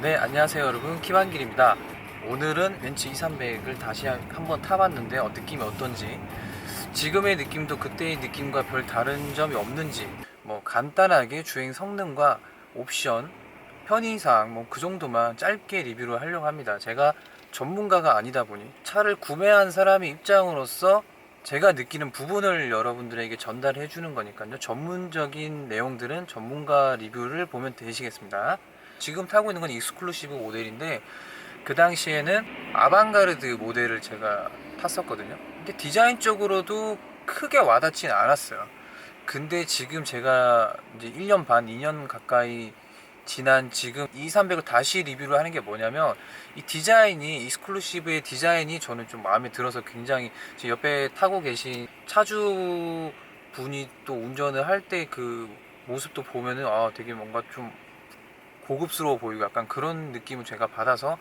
네, 안녕하세요 여러분. 키반길입니다. 오늘은 벤츠 2300을 다시 한- 한번 타봤는데 어, 느낌이 어떤지 지금의 느낌도 그때의 느낌과 별 다른 점이 없는지 뭐 간단하게 주행 성능과 옵션, 편의사항 뭐 그 정도만 짧게 리뷰를 하려고 합니다. 제가 전문가가 아니다 보니 차를 구매한 사람의 입장으로서 제가 느끼는 부분을 여러분들에게 전달해 주는 거니까요. 전문적인 내용들은 전문가 리뷰를 보면 되시겠습니다. 지금 타고 있는 건 익스클루시브 모델인데 그 당시에는 아방가르드 모델을 제가 탔었거든요. 근데 디자인적으로도 크게 와닿진 않았어요. 근데 지금 제가 이제 1년 반, 2년 가까이 지난 지금 2300을 다시 리뷰를 하는 게 뭐냐면 이 디자인이 익스클루시브의 디자인이 저는 좀 마음에 들어서 굉장히 제 옆에 타고 계신 차주 분이 또 운전을 할 때 그 모습도 보면은 아 되게 뭔가 좀 고급스러워 보이고 약간 그런 느낌을 제가 받아서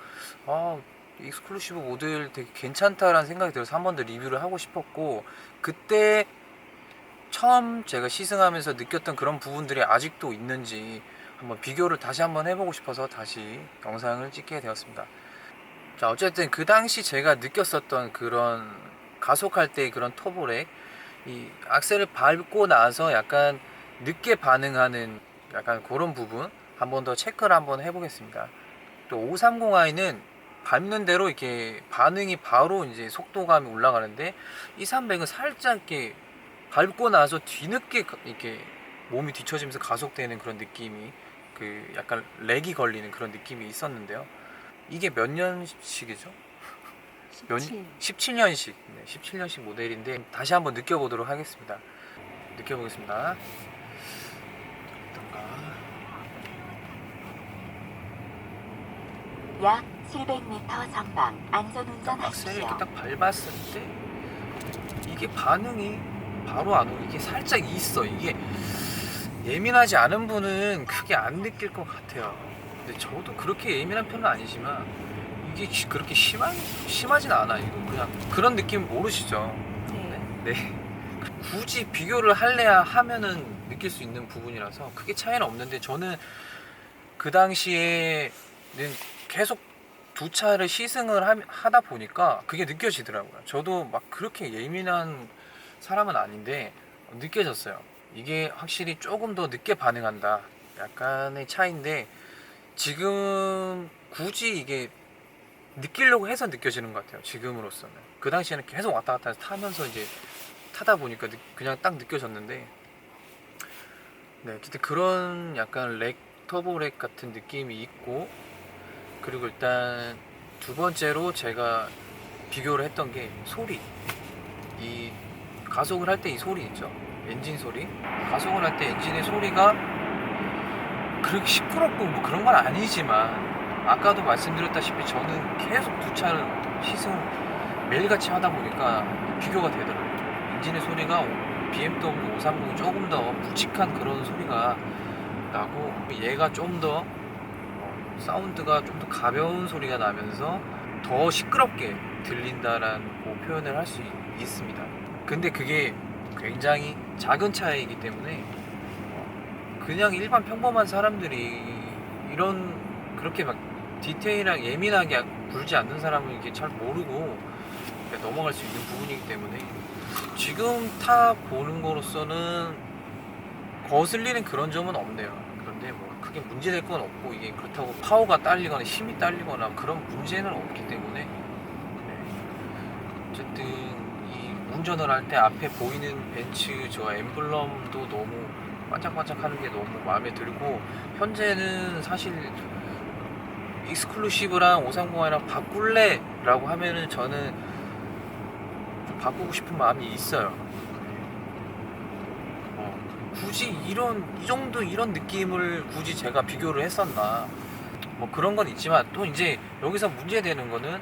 아 익스클루시브 모델 되게 괜찮다라는 생각이 들어서 한 번 더 리뷰를 하고 싶었고 그때 처음 제가 시승하면서 느꼈던 그런 부분들이 아직도 있는지 한번 비교를 다시 한번 해보고 싶어서 다시 영상을 찍게 되었습니다. 자 어쨌든 그 당시 제가 느꼈었던 그런 가속할 때 그런 터보렉 이 악셀을 밟고 나서 약간 늦게 반응하는 약간 그런 부분 한번 더 체크를 한번 해보겠습니다. 또 530i는 밟는 대로 이렇게 반응이 바로 이제 속도감이 올라가는데 2300은 살짝 이렇게 밟고 나서 뒤늦게 가- 이렇게 몸이 뒤처지면서 가속되는 그런 느낌이 그 약간 렉이 걸리는 그런 느낌이 있었는데요. 이게 몇 년식이죠? 몇, 17. 17년식, 네, 17년식 모델인데 다시 한번 느껴보도록 하겠습니다. 느껴보겠습니다. 어떤가? 약 700m 전방 안전운전 악셀을 하십시오. 이렇게 딱 밟았을 때 이게 반응이 바로 안 오고 이게 살짝 있어. 이게 예민하지 않은 분은 크게 안 느낄 것 같아요. 근데 저도 그렇게 예민한 편은 아니지만 이게 시- 그렇게 심한 심하진 않아. 이거 그냥 그런 느낌 모르시죠? 네. 네. 굳이 비교를 할래야 하면은 느낄 수 있는 부분이라서 크게 차이는 없는데 저는 그 당시에는 계속 두 차를 시승을 하, 하다 보니까 그게 느껴지더라고요. 저도 막 그렇게 예민한 사람은 아닌데 느껴졌어요. 이게 확실히 조금 더 늦게 반응한다. 약간의 차이인데 지금 굳이 이게 느끼려고 해서 느껴지는 것 같아요. 지금으로서는. 그 당시에는 계속 왔다 갔다 해서 타면서 이제 타다 보니까 느- 그냥 딱 느껴졌는데 네, 어쨌든 그런 약간 렉, 터보 렉 같은 느낌이 있고 그리고 일단 두 번째로 제가 비교를 했던 게 소리. 이 가속을 할 때 이 소리 있죠. 엔진 소리. 가속을 할 때 엔진의 소리가 그렇게 시끄럽고 뭐 그런 건 아니지만 아까도 말씀드렸다시피 저는 계속 두 차를 시승 매일같이 하다 보니까 비교가 되더라고요. 엔진의 소리가 BMW 530이 조금 더 묵직한 그런 소리가 나고 얘가 좀더 사운드가 좀 더 가벼운 소리가 나면서 더 시끄럽게 들린다라는 그 표현을 할 수 있습니다. 근데 그게 굉장히 작은 차이기 때문에 어, 그냥 일반 평범한 사람들이 이런 그렇게 막 디테일하게 예민하게 굴지 않는 사람은 이게 잘 모르고 넘어갈 수 있는 부분이기 때문에 지금 타 보는 거로서는 거슬리는 그런 점은 없네요. 그런데 뭐 크게 문제될 건 없고 이게 그렇다고 파워가 딸리거나 힘이 딸리거나 그런 문제는 없기 때문에 네. 어쨌든 이 운전을 할 때 앞에 보이는 벤츠 저 엠블럼도 너무 반짝반짝하는 게 너무 마음에 들고 현재는 사실 익스클루시브랑 530i랑 바꿀래라고 하면은 저는 좀 바꾸고 싶은 마음이 있어요. 어, 굳이 이런 이 정도 이런 느낌을 굳이 제가 비교를 했었나 뭐 그런 건 있지만 또 이제 여기서 문제되는 거는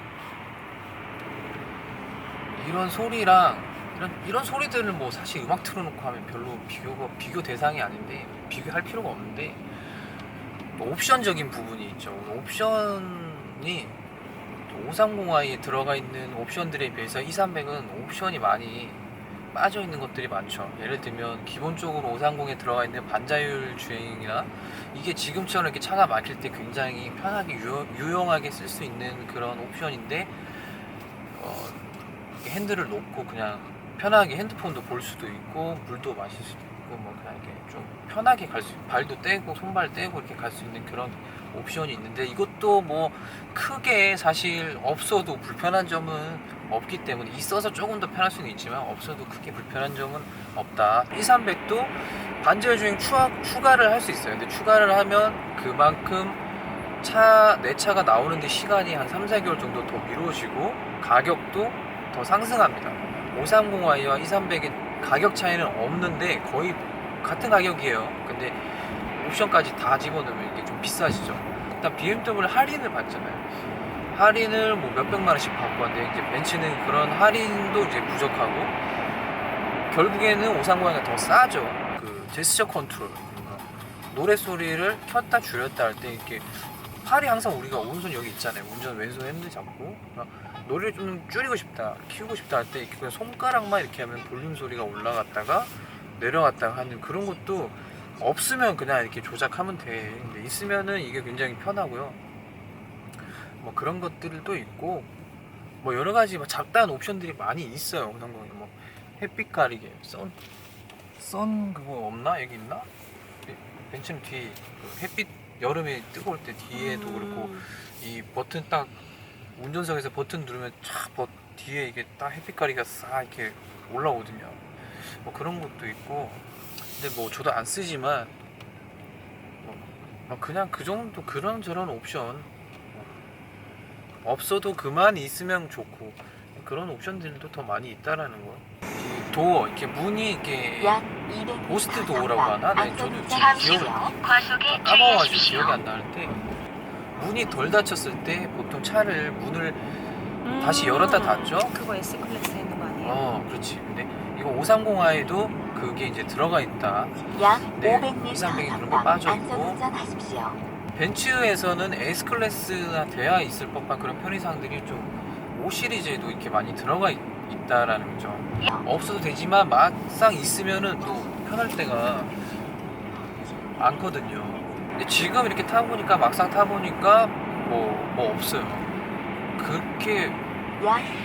이런 소리랑 이런 이런 소리들은 뭐 사실 음악 틀어놓고 하면 별로 비교가 비교 대상이 아닌데 비교할 필요가 없는데 뭐 옵션적인 부분이 있죠. 옵션이 530i에 들어가 있는 옵션들에 비해서 2300은 옵션이 많이 빠져 있는 것들이 많죠. 예를 들면 기본적으로 530에 들어가 있는 반자율 주행이나 이게 지금처럼 이렇게 차가 막힐 때 굉장히 편하게 유, 유용하게 쓸 수 있는 그런 옵션인데 어, 핸들을 놓고 그냥 편하게 핸드폰도 볼 수도 있고 물도 마실 수도 있고 뭐 그냥 이렇게 좀 편하게 갈 수 발도 떼고 손발 떼고 이렇게 갈 수 있는 그런 옵션이 있는데 이것도 뭐 크게 사실 없어도 불편한 점은 없기 때문에 있어서 조금 더 편할 수는 있지만 없어도 크게 불편한 점은 없다. 2300도 반절 주행 추가, 추가를 할 수 있어요. 근데 추가를 하면 그만큼 차, 내 차가 나오는데 시간이 한 3, 4개월 정도 더 미뤄지고 가격도 더 상승합니다. 530i와 2300의 가격 차이는 없는데 거의 같은 가격이에요. 근데 옵션까지 다 집어넣으면 이게 좀 비싸지죠. 일단 BMW 할인을 받잖아요. 할인을 뭐 몇백만 원씩 받고 왔는데 이제 벤츠는 그런 할인도 이제 부족하고 결국에는 530이가 더 싸죠. 그 제스처 컨트롤 노래 소리를 켰다 줄였다 할 때 이렇게 팔이 항상 우리가 오른손 여기 있잖아요. 운전 왼손 핸들 잡고 그러니까 노래를 좀 줄이고 싶다, 키우고 싶다 할 때 이렇게 그냥 손가락만 이렇게 하면 볼륨 소리가 올라갔다가 내려갔다가 하는 그런 것도 없으면 그냥 이렇게 조작하면 돼. 근데 있으면은 이게 굉장히 편하고요. 뭐 그런 것들도 있고 뭐 여러 가지 뭐 잡다한 옵션들이 많이 있어요. 그런 거뭐 햇빛 가리개, 선, 선 그거 없나? 여기 있나? 벤- 벤츠는 뒤에 그 햇빛 여름에 뜨거울 때 뒤에도 음. 그렇고 이 버튼 딱 운전석에서 버튼 누르면 촥 버, 뒤에 이게 딱 햇빛 가리가 싹 이렇게 올라오거든요. 뭐 그런 것도 있고 근데 뭐 저도 안 쓰지만 뭐, 뭐 그냥 그 정도 그런 저런 옵션 뭐 없어도 그만 있으면 좋고 그런 옵션들도 더 많이 있다라는 거. 이 도어 이렇게 문이 이렇게 약 200m 고스트 도어라고 하나? 네, 저도 지금 기억을 까먹어가지고. 기억이 안 나는데 문이 덜 닫혔을 때 보통 차를 문을 다시 열었다 닫죠? 음. 그거 S 클래스에 있는 거 아니에요? 어 그렇지 근데 이거 530i에도 그게 이제 들어가 있다 약 네, 500m 200 그런 거 빠져 있고. 안전운전하십시오. 벤츠에서는 S클래스나 돼야 있을 법한 그런 편의사항들이 좀 5 시리즈에도 이렇게 많이 들어가 있, 있다라는 거죠 없어도 되지만 막상 있으면은 또 편할 때가 많거든요. 근데 지금 이렇게 타보니까 막상 타보니까 뭐, 뭐 없어요. 그렇게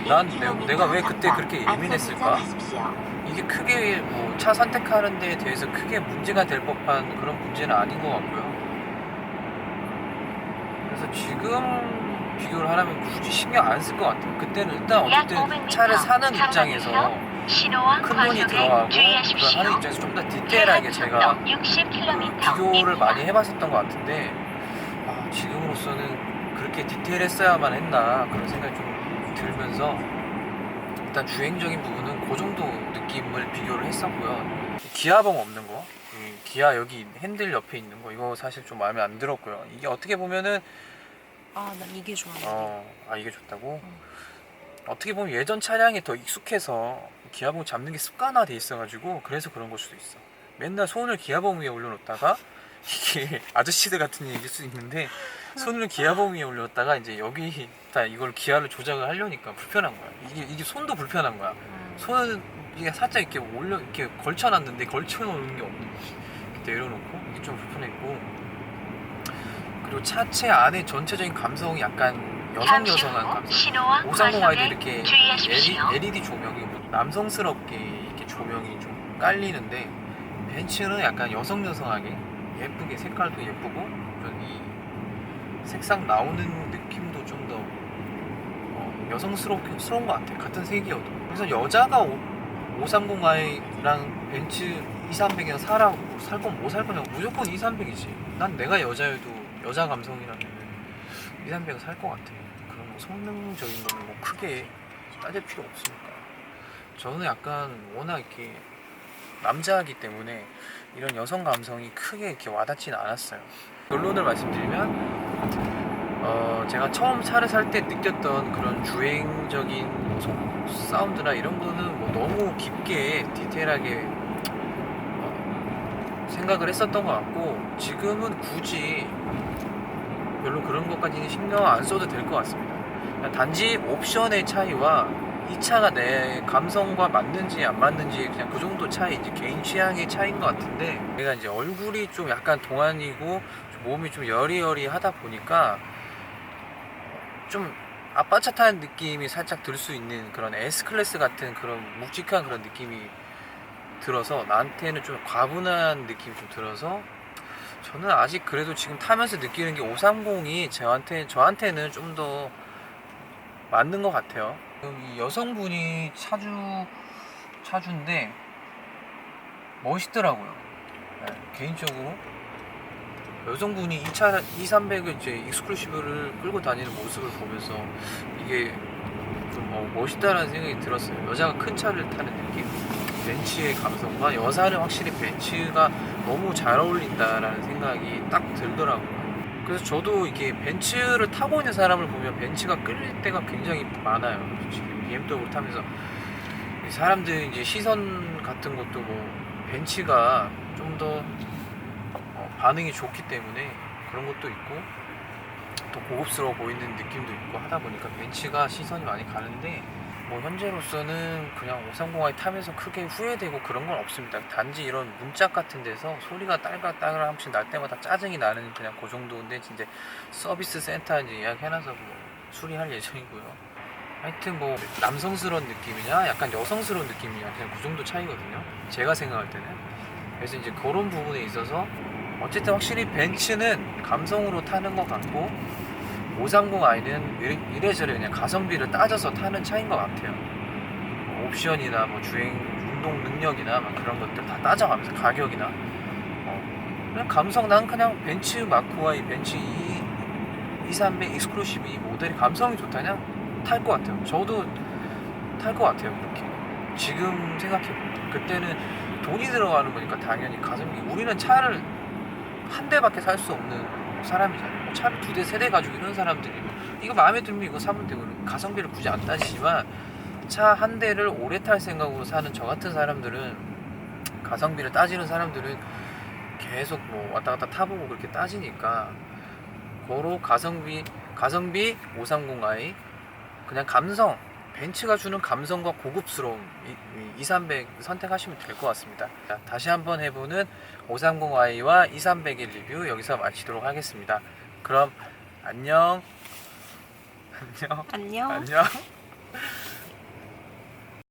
약난 1km 내가 왜 그때 그렇게 예민했을까? 이게 크게 뭐 차 선택하는 데 대해서 크게 문제가 될 법한 그런 문제는 아닌 것 같고요. 그래서 지금 비교를 하려면 굳이 신경 안 쓸 것 같아요. 그때는 일단 약 어쨌든 500m 차를 사는 입장에서 신호와 큰 돈이 과속에 들어가고 그걸 주의하십시오. 하는 입장에서 좀 더 디테일하게 제가 60km 비교를 많이 해봤었던 것 같은데 아, 지금으로서는 그렇게 디테일했어야만 했나 그런 생각이 좀 들면서 일단 주행적인 부분은 그 정도 느낌을 비교를 했었고요 기아봉 없는 거 이 기아 여기 핸들 옆에 있는 거 이거 사실 좀 마음에 안 들었고요 이게 어떻게 보면은 아, 난 이게 좋아. 어, 아 이게 좋다고? 음. 어떻게 보면 예전 차량에 더 익숙해서 기아봉 잡는 게 습관화돼 있어가지고 그래서 그런 걸 수도 있어. 맨날 손을 기아봉 위에 올려놓다가 이게 아저씨들 같은 얘기일 수 있는데 손을 기아봉 위에 올렸다가 이제 여기 다 이걸 기아를 조작을 하려니까 불편한 거야. 이게 이게 손도 불편한 거야. 음. 손은 이게 살짝 이렇게 올려 이렇게 걸쳐놨는데 걸쳐놓는 게 없는 거지. 이렇게 내려놓고 이게 좀 불편했고 그리고 차체 안에 전체적인 감성이 약간 여성 여성한 후 감성. 530i도 과속에 이렇게. LED 조명이 뭐 남성스럽게 이렇게 조명이 좀 깔리는데 벤츠는 약간 여성 여성하게 예쁘게 색깔도 예쁘고 좀이 색상 나오는 느낌도 좀더 어, 여성스러운 것 같아. 같은 색이어도. 그래서 여자가 530i랑 벤츠 230이랑 사라고 살건뭐살 거냐고. 무조건 230이지. 난 내가 여자여도 여자 감성이라면 230을 살 것 같아. 뭐 성능적인 거는 뭐 크게 따질 필요 없으니까 저는 약간 워낙 이렇게 남자이기 때문에 이런 여성 감성이 크게 이렇게 와닿지는 않았어요 결론을 말씀드리면 어, 제가 처음 차를 살 때 느꼈던 그런 주행적인 뭐 소- 사운드나 이런 거는 뭐 너무 깊게 디테일하게 어, 생각을 했었던 것 같고 지금은 굳이 별로 그런 것까지는 신경 안 써도 될 것 같습니다. 단지 옵션의 차이와 이 차가 내 감성과 맞는지 안 맞는지 그냥 그 정도 차이 이제 개인 취향의 차이인 것 같은데 내가 이제 얼굴이 좀 약간 동안이고 좀 몸이 좀 여리여리하다 보니까 좀 아빠 차 타는 느낌이 살짝 들 수 있는 그런 S 클래스 같은 그런 묵직한 그런 느낌이 들어서 나한테는 좀 과분한 느낌이 좀 들어서 저는 아직 그래도 지금 타면서 느끼는 게 530이 저한테 저한테는 좀더 맞는 것 같아요. 이 여성분이 차주 차주인데 멋있더라고요. 네, 개인적으로 여성분이 이차 2300을 이제 익스클루시브를 끌고 다니는 모습을 보면서 이게 좀 어, 멋있다라는 생각이 들었어요. 여자가 큰 차를 타는 느낌. 벤츠의 감성과 여자는 확실히 벤츠가 너무 잘 어울린다라는 생각이 딱 들더라고요. 그래서 저도 이게 벤츠를 타고 있는 사람을 보면 벤츠가 끌릴 때가 굉장히 많아요. 지금 BMW 타면서 이 사람들 이제 시선 같은 것도 뭐 벤츠가 좀더 어, 반응이 좋기 때문에 그런 것도 있고 또 고급스러워 보이는 느낌도 있고 하다 보니까 벤츠가 시선이 많이 가는데 뭐 현재로서는 그냥 530i 타면서 크게 후회되고 그런 건 없습니다. 단지 이런 문짝 같은 데서 소리가 딸깍딸깍 한 번씩 날 때마다 짜증이 나는 그냥 그 정도인데 진짜 서비스 센터 이제 예약해놔서 뭐 수리할 예정이고요. 하여튼 뭐 남성스러운 느낌이냐 약간 여성스러운 느낌이냐 그냥 그 정도 차이거든요. 제가 생각할 때는. 그래서 이제 그런 부분에 있어서 어쨌든 확실히 벤츠는 감성으로 타는 것 같고 530i는 이래저래 그냥 가성비를 따져서 타는 차인 것 같아요. 뭐 옵션이나 뭐 주행 운동 능력이나 막 그런 것들 다 따져가면서 가격이나 어, 그냥 감성 난 그냥 벤츠 마크와 이 벤츠 2 230 익스클루시브 이 모델이 감성이 좋다냐 탈 것 같아요. 저도 탈 것 같아요 그렇게. 지금 생각해 보면 그때는 돈이 들어가는 거니까 당연히 가성비 우리는 차를 한 대밖에 살 수 없는 사람이잖아요. 뭐 차를 두 대 세 대 가지고 이런 사람들이 뭐 이거 마음에 들면 이거 사면 되고 가성비를 굳이 안 따지지만 차 한 대를 오래 탈 생각으로 사는 저 같은 사람들은 가성비를 따지는 사람들은 계속 뭐 왔다 갔다 타보고 그렇게 따지니까 고로 가성비 가성비 530i 그냥 감성 벤츠가 주는 감성과 고급스러움 이, 300 선택하시면 될 것 같습니다. 자, 다시 한번 해보는 530i와 2300의 리뷰 여기서 마치도록 하겠습니다. 그럼 안녕. 안녕. 안녕. 안녕.